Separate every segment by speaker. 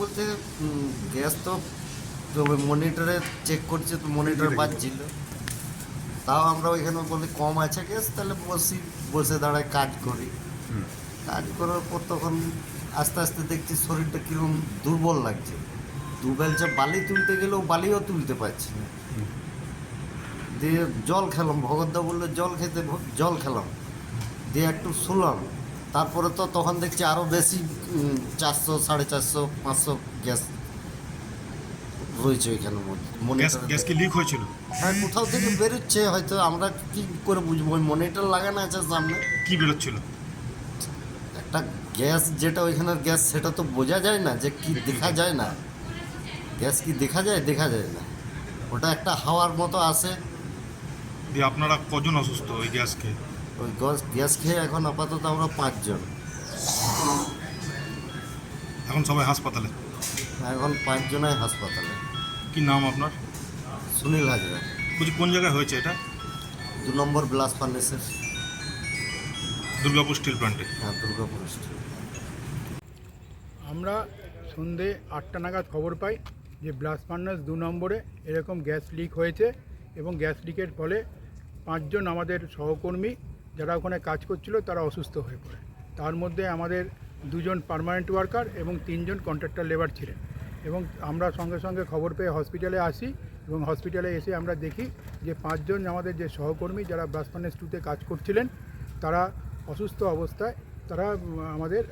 Speaker 1: বলতে গ্যাস তো মনিটরে চেক করছে তো মনিটর বাজছিল তাও আমরা ওইখানে বলি কম আছে গ্যাস তাহলে বসি বসে দাঁড়ায় কাজ করি। কাজ করার পর তখন আস্তে আস্তে দেখছি শরীরটা কীরকম দুর্বল লাগছে। দু বেলচা বালি তুলতে গেলেও বালিও তুলতে পারছি না। দিয়ে জল খেলাম। ভগতদা বলল জল খেতে জল খেলাম। দিয়ে একটু শুলাম। তারপরে তো তখন দেখছি আরও বেশি চারশো সাড়ে চারশো পাঁচশো গ্যাস রয়েছে ওইখানে
Speaker 2: গ্যাস কি লিক হয়েছিল?
Speaker 1: হ্যাঁ কোথাও থেকে বেরোচ্ছে হয়তো আমরা কি করে বুঝব? ওই মনিটর লাগানো আছে সামনে।
Speaker 2: কি বেরোচ্ছিল?
Speaker 1: একটা গ্যাস যেটা ওইখানের গ্যাস সেটা তো বোঝা যায় না যে কি দেখা যায় না। গ্যাস কি দেখা যায় দেখা যায় না। ওটা একটা হাওয়ার মতো আসে
Speaker 2: আপনারা কজন অসুস্থ ওই গ্যাস খেয়ে
Speaker 1: ওই গ্যাস গ্যাস খেয়ে এখন আপাতত আমরা পাঁচজন।
Speaker 2: এখন সবাই হাসপাতালে?
Speaker 1: এখন পাঁচজনাই হাসপাতালে।
Speaker 2: কি নাম আপনার?
Speaker 1: সুনীল হাজরা।
Speaker 2: বলছি কোন জায়গায় হয়েছে এটা?
Speaker 1: দু নম্বর ব্লাস ফার্নেসের।
Speaker 2: দুর্গাপুর স্টিল প্ল্যান্টে
Speaker 1: হ্যাঁ দুর্গাপুর স্টেট
Speaker 3: আমরা সন্ধে আটটা নাগাদ খবর পাই যে ব্লাস্ট ফার্নাস দু নম্বরে এরকম গ্যাস লিক হয়েছে এবং গ্যাস লিকের ফলে পাঁচজন আমাদের সহকর্মী যারা ওখানে কাজ করছিল তারা অসুস্থ হয়ে পড়ে। তার মধ্যে আমাদের দুজন পার্মানেন্ট ওয়ার্কার এবং তিনজন কন্ট্রাক্টর লেবার ছিলেন। এবং আমরা সঙ্গে সঙ্গে খবর পেয়ে হসপিটালে আসি এবং হসপিটালে এসে আমরা দেখি যে পাঁচজন আমাদের যে সহকর্মী যারা ব্লাস্ট ফার্নাস টুতে কাজ করছিলেন, তারা অসুস্থ অবস্থায় তারা আমাদের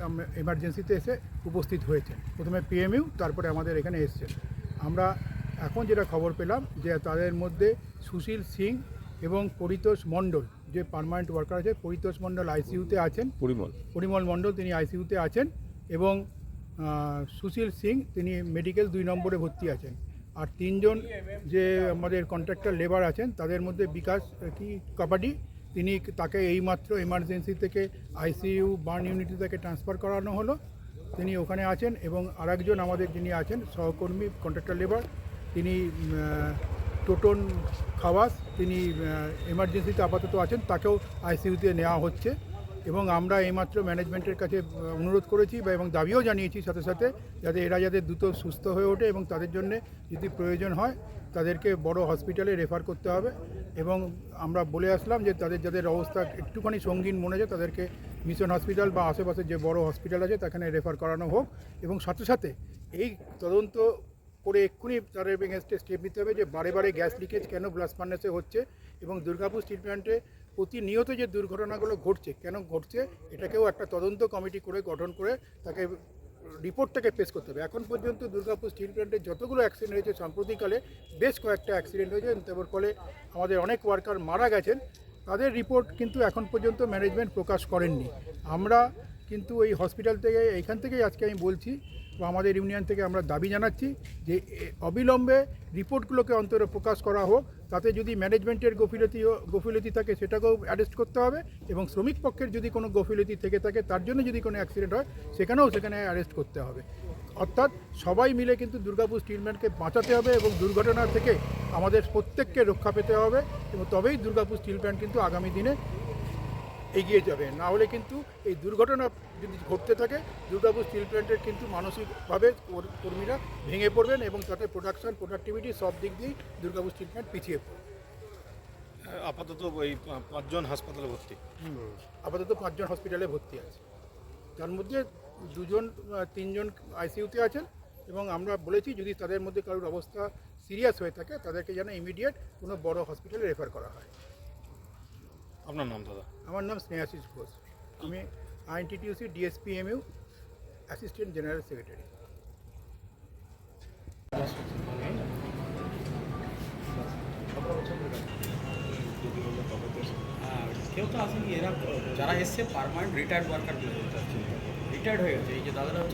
Speaker 3: এমার্জেন্সিতে এসে উপস্থিত হয়েছেন। প্রথমে পিএমইউ তারপরে আমাদের এখানে এসছেন। আমরা এখন যেটা খবর পেলাম যে তাদের মধ্যে সুশীল সিং এবং পরিতোষ মণ্ডল যে পার্মানেন্ট ওয়ার্কার আছে পরিতোষ মণ্ডল আইসিইউতে আছেন।
Speaker 4: পরিমল।
Speaker 3: পরিমল মণ্ডল তিনি আইসিইউতে আছেন এবং সুশীল সিং তিনি মেডিকেল দুই নম্বরে ভর্তি আছেন। আর তিনজন যে আমাদের কন্ট্রাক্টর লেবার আছেন তাদের মধ্যে বিকাশ কি কাবাডি তিনি তাকে এইমাত্র এমার্জেন্সি থেকে আইসিইউ বার্ন ইউনিটি থেকে ট্রান্সফার করানো হলো। তিনি ওখানে আছেন এবং আরেকজন আমাদের যিনি আছেন সহকর্মী কন্ট্রাক্টর লেবার তিনি টোটন খাওয়াস, তিনি এমার্জেন্সিতে আপাতত আছেন, তাকেও আইসিইউতে নেওয়া হচ্ছে। এবং আমরা এইমাত্র ম্যানেজমেন্টের কাছে অনুরোধ করেছি বা এবং দাবিও জানিয়েছি সাথে সাথে, যাতে এরা যাতে দ্রুত সুস্থ হয়ে ওঠে এবং তাদের জন্য যদি প্রয়োজন হয়, তাদেরকে বড় হসপিটালে রেফার করতে হবে। এবং আমরা বলে আসলাম যে, তাদের যাদের অবস্থা একটুখানি সঙ্গীন মনে হয় তাদেরকে মিশন হসপিটাল বা আশেপাশে যে বড় হসপিটাল আছে সেখানে রেফার করানো হোক। এবং সাথে সাথে এই তদন্ত করে এক্ষুনি তার এগেনস্টে স্টেপ নিতে হবে যে বারে বারে গ্যাস লিকেজ কেন ব্লাস্ট ফার্নেসে হচ্ছে এবং দুর্গাপুর স্টিল প্ল্যান্টে প্রতিনিয়ত যে দুর্ঘটনাগুলো ঘটছে, কেন ঘটছে, এটাকেও একটা তদন্ত কমিটি করে, গঠন করে তাকে রিপোর্টটাকে পেশ করতে হবে। এখন পর্যন্ত দুর্গাপুর স্টিল প্ল্যান্টে যতগুলো অ্যাক্সিডেন্ট হয়েছে সাম্প্রতিককালে, বেশ কয়েকটা অ্যাক্সিডেন্ট হয়েছে তার ফলে আমাদের অনেক ওয়ার্কার মারা গেছেন। তাদের রিপোর্ট কিন্তু এখন পর্যন্ত ম্যানেজমেন্ট প্রকাশ করেননি। আমরা কিন্তু এই হসপিটাল থেকে, এইখান থেকেই আজকে আমি বলছি বা আমাদের ইউনিয়ন থেকে আমরা দাবি জানাচ্ছি যে অবিলম্বে রিপোর্টগুলোকে অন্তত প্রকাশ করা হোক, তাতে যদি ম্যানেজমেন্টের গফিলতি গফিলতি থাকে সেটাকেও অ্যারেস্ট করতে হবে এবং শ্রমিক পক্ষের যদি কোনো গফিলতি থেকে থাকে, তার জন্য যদি কোনো অ্যাক্সিডেন্ট হয়, সেখানেও সেখানে অ্যারেস্ট করতে হবে। অর্থাৎ সবাই মিলে কিন্তু দুর্গাপুর স্টিল প্ল্যান্টকে বাঁচাতে হবে এবং দুর্ঘটনা থেকে আমাদের প্রত্যেককে রক্ষা পেতে হবে এবং তবেই দুর্গাপুর স্টিল কিন্তু আগামী দিনে এগিয়ে যাবে। না হলে কিন্তু এই দুর্ঘটনা যদি ঘটতে থাকে দুর্গাপুর স্টিল প্ল্যান্টের কিন্তু মানসিকভাবে কর- কর্মীরা ভেঙে পড়বেন এবং তাতে প্রোডাকশন প্রোডাক্টিভিটি সব দিক দিয়েই দুর্গাপুর স্টিল প্ল্যান্ট পিছিয়ে পড়বে।
Speaker 2: আপাতত ওই পাঁচজন হাসপাতালে ভর্তি।
Speaker 3: আপাতত পাঁচজন হসপিটালে ভর্তি আছে। তার মধ্যে দুজন তিনজন আইসিইউতে আছেন এবং আমরা বলেছি যদি তাদের মধ্যে কারোর অবস্থা সিরিয়াস হয়ে থাকে তাদেরকে যেন ইমিডিয়েট কোনো বড় হসপিটালে রেফার করা হয়।
Speaker 2: আপনার নাম দাদা?
Speaker 3: আমার নাম স্নেহাশিস ঘোষ। আমি INTTUC DSPMU assistant general secretary.
Speaker 5: আর কেউ তো আসেনি এরা যারা এসছে পারমানেন্ট রিটায়ার্ড ওয়ার্কার রিটায়ার্ড হয়ে গেছে এই যে দাদারা হচ্ছে